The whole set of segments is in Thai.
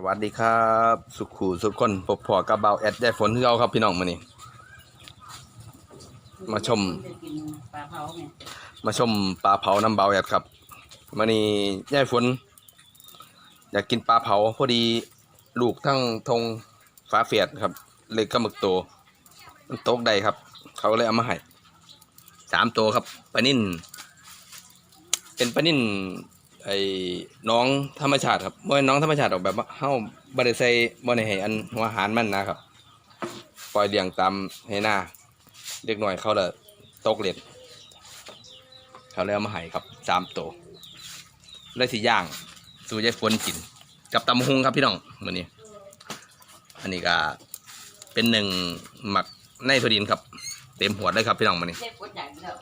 สวัสดีครับ สุขูสุขคนพบพอกับเบาแอดได้ฝนเราครับพี่น้องมานี่มาชม ปลาเผาไงมาชมปลาเผาน้ำเบาแอดครับมานี่ย่ายฝน อยากกินปลาเผาพอดีลูกทั้งทงฟ้าเฟียดครับ เลยก็หมึกโตมันตกใดครับ เขาเลยเอามาให้สามตัวครับปลานิ่นเป็นปลานิ่น ไอ้น้องธรรมชาติครับเมื่อน้องธรรมชาติออกแบบว่าเฮ้าบริใส่บริให้อันหัวอาหารมันนะครับ ปล่อยเลี้ยงตามให้หน้าเด็กหน่อยเขาเลยตกเล็ดเขาเลยเอามาให้ครับสามตัวเลยสิย่าง สู่ยายฝนกิน กับตำฮุงครับพี่น้องมื้อนี้ อันนี้ก็เป็นหนึ่งหมักในถั่วดินครับ เต็มหัวเลยครับพี่น้องมื้อนี้เล็บกดใหญ่แล้ว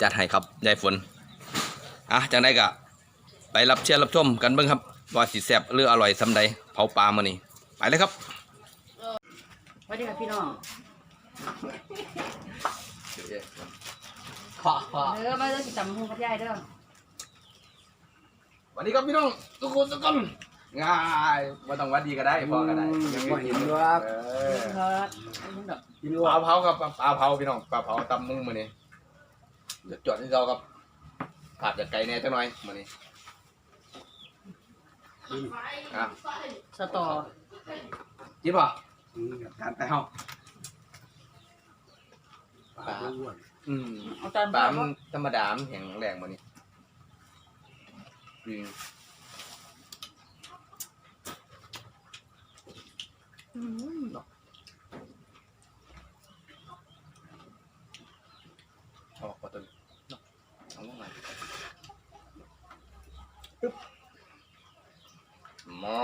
จัดให้ครับยายฝนอะจังได้ก็ ไปรับเชียร์รับชมกันเบิ่งครับว่าสิแซ่บหรืออร่อยสำใดเผาปลามื้อนี้ไปเลยครับสวัสดีครับพี่น้องขอขอเด้อมาเด้อสิตำหุ้งกับยายเด้อสวัสดีครับพี่น้องทุกคนทุกคนง่ายว่าต้องหวัดดีก็ได้พอก็ได้อืมยังบ่เห็นด้วยครับเออครับหุ้งดอกกินปว่าลาเผาครับปลาเผาพี่น้องปลาเผาตำมุ้งมื้อนี้เดี๋ยวจอดที่เราครับผัดจากไก่แหน่จังหน่อยมื้อนี้ อะสตอจิบป่ะอืมการไปเฮาปลาอ้วนอืมเอาจานปลาปลามันธรรมดามันแข็งแรงมื้อนี้อืมอืม ออกกว่าตัวนี้เนาะเอาลงมาปึ๊บหม้อ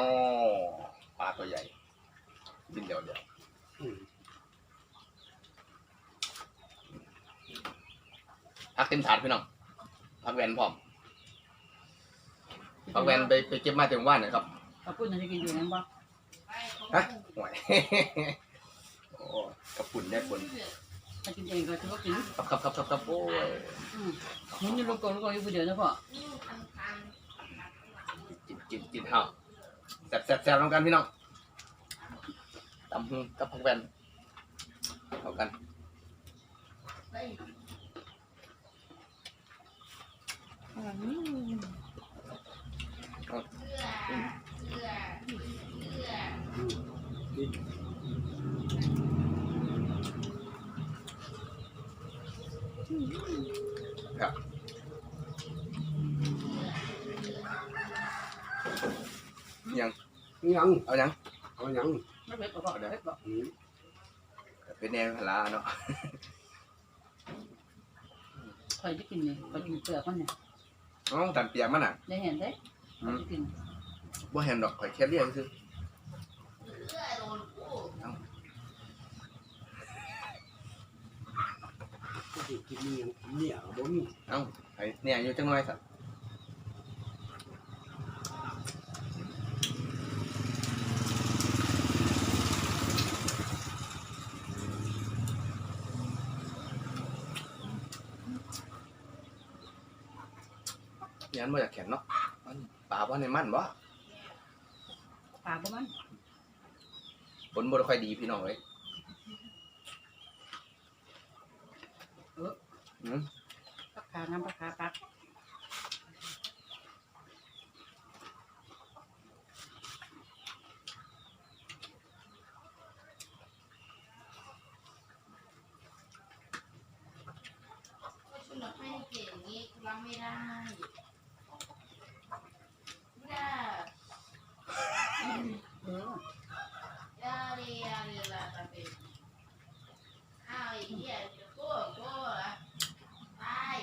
ปลาตัวใหญ่กินเดี๋ยวเดี๋ยว อืม พักเต็มถาดพี่น้องพักแวนพร้อมพักแวนไปไปเก็บมาเต็มว่านนะครับขอบคุณที่กินอยู่นั่นบ่ฮะห่วยโอ้กระปุ่นได้ปุ่นถ้ากินเองก็ถือว่ากินครับครับครับครับครับโอ้ยอืมหุ้งอยู่ลงกองลงกองอยู่ผู้เดียวนะพ่อจินจินจินเฮาแซ่บแซ่บแซ่บน้องกันพี่น้องตำหูกับพักแวนเอากัน อืมกินครับยังยังเอายังเอายังไม่เนแนวพลาเนาะคอยจะกินนี่คอยกินเปลือกมันเนี่ยน้องตันเปียกมันอะ ได้เห็นเด้คอยจะกินบ่เห็นดอกข่อยแค่เรียกซื้อก็สิกินนี่ยังเนี่ยบ่มีเอ้าไอ้เนี่ยอยู่จังหน่อยสัตว์ ยันบ่อยากแข็งเนาะมันปลาบ่ในมันบ่ปลาบ่มันผลบ่ได้ค่อยดีพี่น้องเอ้ยอืมปลาคาน้ำปลาคาปักคุณบอกให้เก่งนี้รับไม่ได้ไม่ได้ เออ ยาเรียเรียละตาเป็นอ้าวไอ้เหี้ยเดี๋ยวโก้โก้ละตาย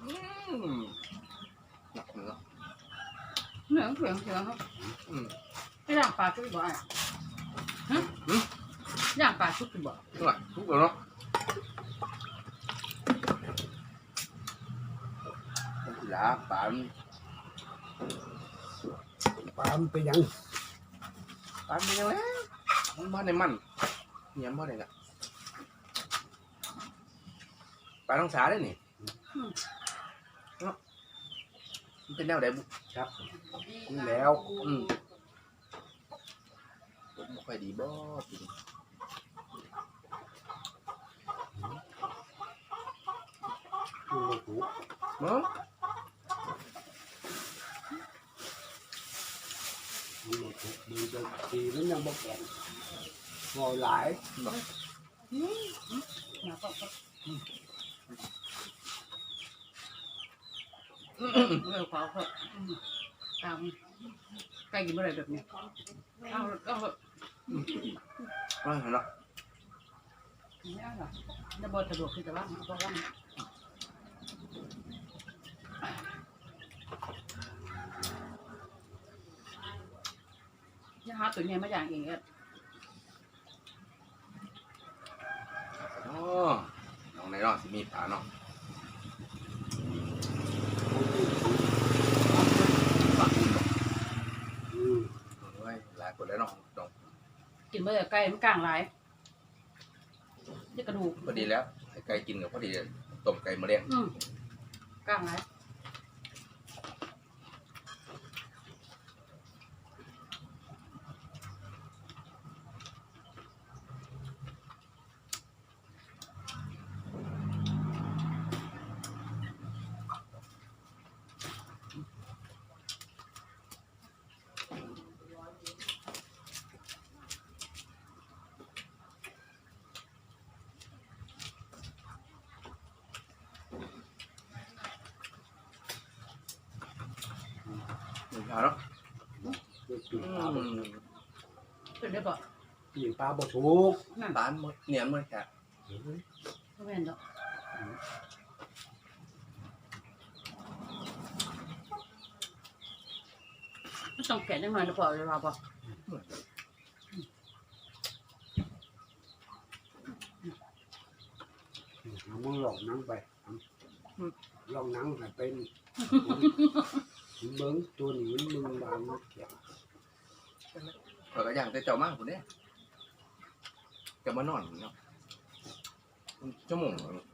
อืมหนักเนาะ เหนืองเผืองเผืองครับอืมไม่ย่างปลาชุบบ่อะฮะหึย่างปลาชุบบ่ทุกอะทุกคนเนาะหลาปานปลามันไปยังปานเป็นยังไงมันบ้านในมันเนี่ยบ้านไหนล่ะปลาต้องสาได้ นี่แล้ว อืมผมบ่ค่อยดีบ่จริงมันบ่ถูกเนาะมันบ่ถูกมันจะตีมันยังบ่แข็งงอหลายมาก็ก็เร็วขวาก็ ตามไก่กินอะไรแบบนี้เอาก็เหอะว่าเนาะไม่เอาหรอกจะบดสะดวกคือแต่ว่าเพราะว่าจะหาตัวเนี้ยมาอย่างเองเอ็ดอ๋อน้องในเนาะสิมีปลาเนาะปลาคุณเนาะ อืม โอ้ยหลายคนแล้วเนาะน้องกินเมื่อไก่มันกลางหลายนี่กระดูกพอดีแล้วให้ไก่กินกับพอดีต้มไก่มะเร็งอืมกลางหลาย มีปลาเนาะปีอืปลาบ่มเป็นได้บอกปีปลาบ่ถูกนั่นปลาหมดเนี่ยมันแค่ก็แม่นดอกมันต้องแกะยังไงนะพอเวลาบอกเอามึงลองนั่งไปลองนั่งให้เป็น เบิ่งตัวนี้มึงบางมันแข็งข่อยก็ย่างแต่เจ้ามากคนเนี้ยจะมานอนเนาะชั่วโมงเนาะ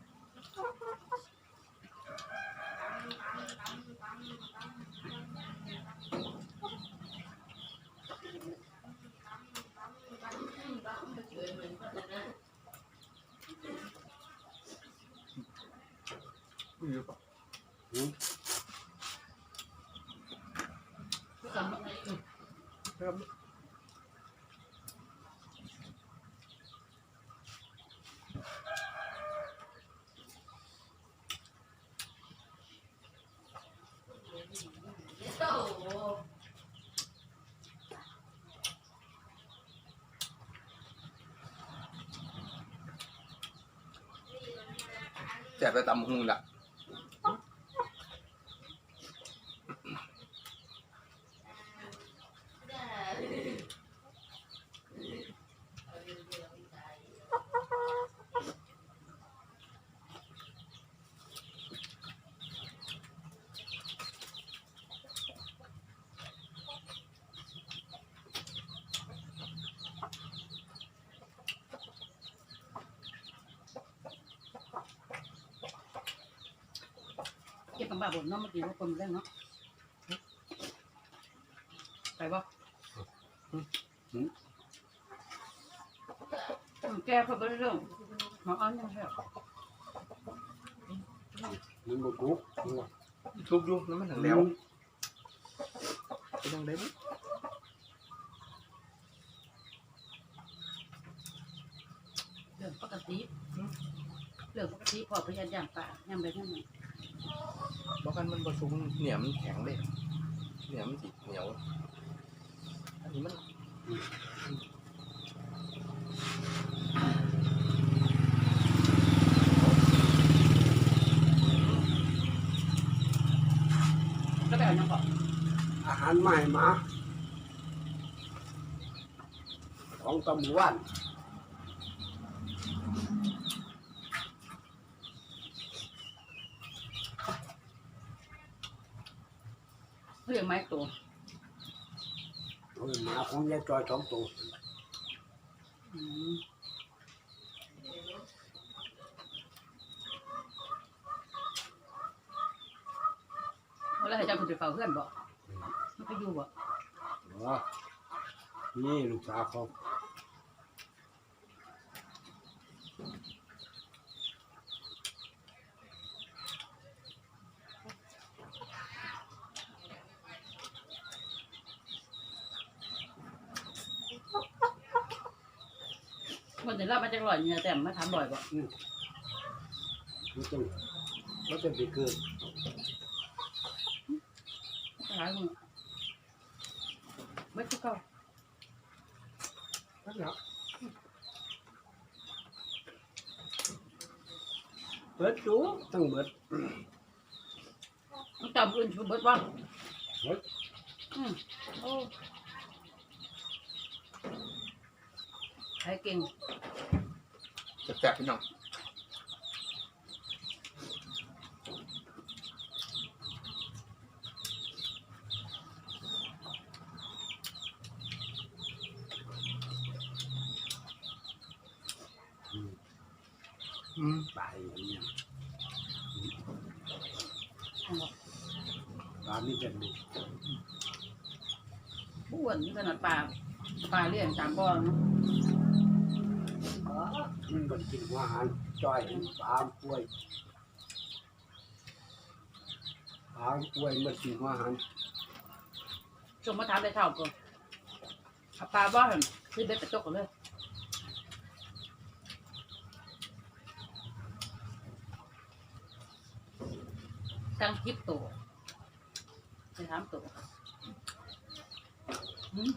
อยู่ปะ กันแจกไำหงละเก็บตำบาบนเนาะเมื่อกี้ว่าคนได้เนาะไปบ่แก้เพิ่มไปเรื่องหมออ้อนยังไงมันบ่ถูกทุกยุคนั้นมันถึงแล้วเป็นยังไงบุเรื่องปกติเรื่องปกติพอพยานอย่างป่ายังไปยังไง บอกกันมันผสมเหนียมนแข็งเลยเหนียมนสิเหนียว อันนี้มันก็ไปเอายังบอกอาหารใหม่มาของตำรวจ เรื่องไม้ตัวเอาหมาของยายจอยสองตัวอืมเวลาจะคนไปเฝ้าเพื่อนบ่มันไปอยู่บ่อ๋อนี่ลูกสาวเขา นจะรับมาจากลอยเนี่ยแต่มาถามลอยบ่ไม่ต้องไม่ต้องไปเกิดหลายมือไม่คือเก่านั่นแหละเบิดจูต้องเบิดต้องจำอื่นชูเบิดว่าเบิดอืมโอ้ใครเก่งจะ แซ่บพี่น้องอืมอืมตายอย่างนี้เอาบ่ตามนี้จะดูผู้อ้วนขนาดปลาปลาเลี้ยงตามบ่อเนาะอ๋อ มันก็กินอาหารจ้อยปลามป่วยปลามป่วยมันกินอาหารจงมาถามได้เท่าก่อนเอาปลาบ่อหั่นซื้อเบ็ดไปตกกันเลยตั้งคลิปตัวไปถามตัวอืม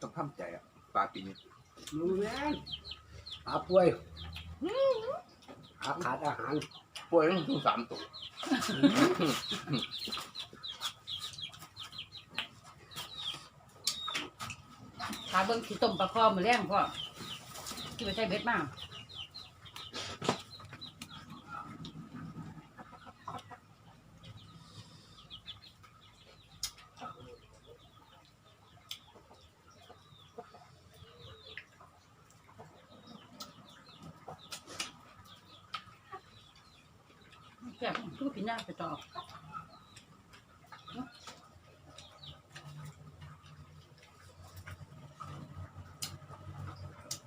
ต้องทำใจอะปลาปีนี้ รู้แม่น ปลาป่วยขาขาดอาหารป่วยต้องสามตัวขาเบิ้งขี้ต้มปลาคอมือแรงพ่อกินไปใช้เบ็ดมาก แก่ทุกกินยากไปต่อ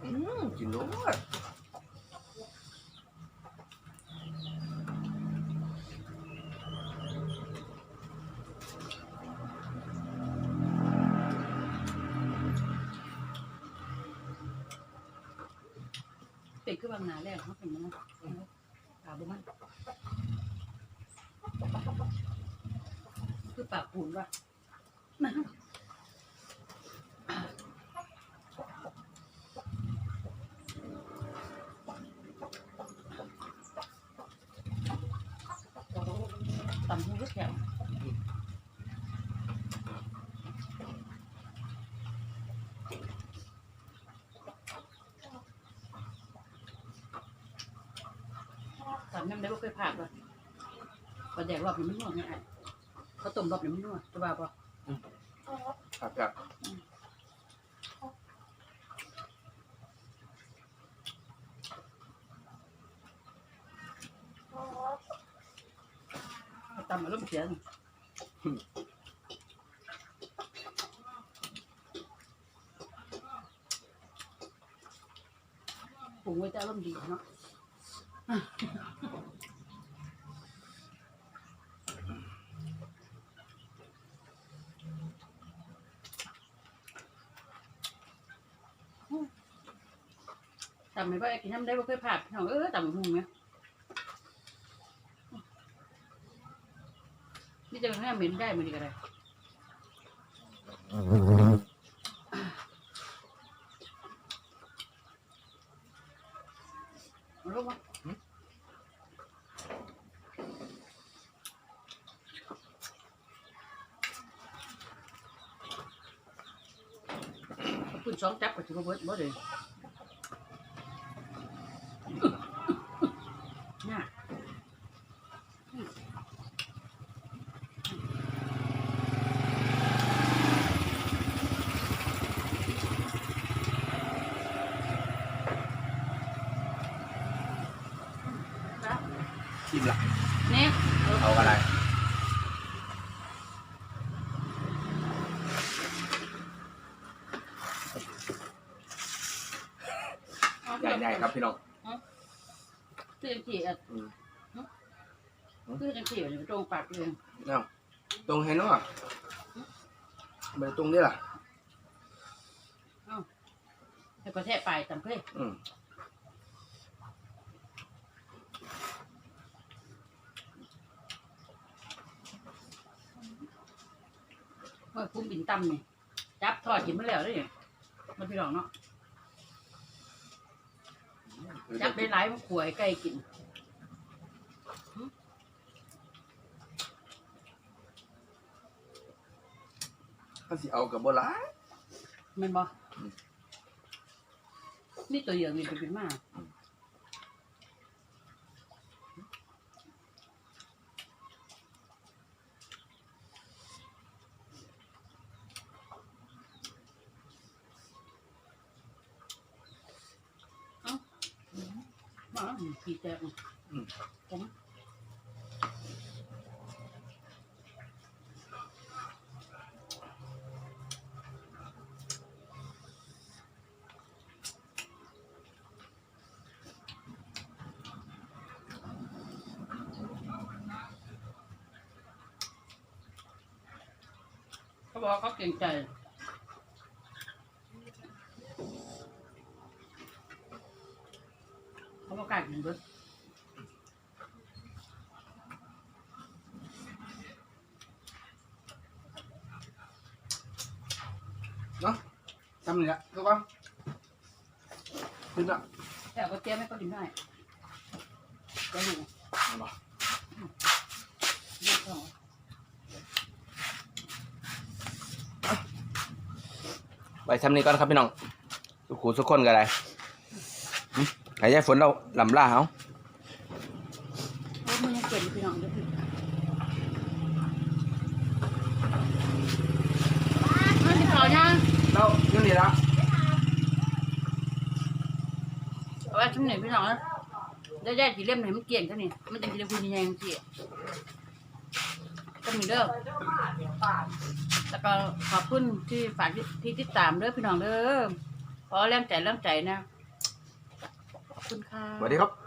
อืมกินโลด เป็ด คือบางนาแรกเขาเป็นนะปลาบุ้มันคือปลาปูนว่ะนะตำหูก็แข็งตำน้ำได้ก็เคยผ่านเลยปลาแดกรอบนี้มันนวดไงไอ้เขาต้มรอบนี้มันนวดจะบ้าปะครับครับตำมาล้มเสียงปรุงไว้จะอารมณ์ดีเนาะำไม่ว่าไอ้กินน้ำได้ว่าเคยผ่านพี่น้องเออตำหุงไหมนี่จะเป็นแค่เหม็นได้มันดีกันเลยเอาลูกมคุณสองจับกับถือว่าเบิดบ่เลย ทีมหลัเนี่ยเอาอะไรใหญ่ๆครับพี่น้องตื่นจีอะตื่นกันจีอ่ตรงปากเลยเนาะตรงเห้เนาะมันตรงนี้ล่ะแต่ก็แทะไปจำเพื่อ มเมื่อคุ้มบินตั้มนี่จับทอดกินมาแล้วเด้นี่มันพี่น้องเนาะจับได้หลายมันขวยไก่กินเขาสิเอากับโบราณแม่นบ่อืมนี่ตัวอย่างนี่เป็นเป็นมาเอ้า มาขี่แตกผมเขาบอกว่าเขาเก่งใจ เขาบอกกล้ากินเบิดเนาะทำนี่ละถูกป่ะขึ้นละแต่ก็เตรียมให้เขากินได้จะอยู่เอาบ่นี่ก็ไปทำนี่ก่อนครับพี่น้อง สุขูสุขคนกันเลย หายใจฝนเราลำล่าเฮาโอ้ยมึงยังเก่งอยู่พี่น้องเดี๋ยวพี่มากินข้าวยังเราอยู่นี่ละเอาไว้ชุ่มหนึ่งพี่น้องนะได้ได้สีเล่มไหนมันเกี่ยงเท่านี้มันจะกินได้คุณยังไงมันเกี่ยงก็มีเด้อแล้วก็ขอบคุณที่ฝากที่ติดตามเด้อพี่น้องเด้อขอแรงใจแรงใจนะขอบ คุณค่ะ สวัสดีครับ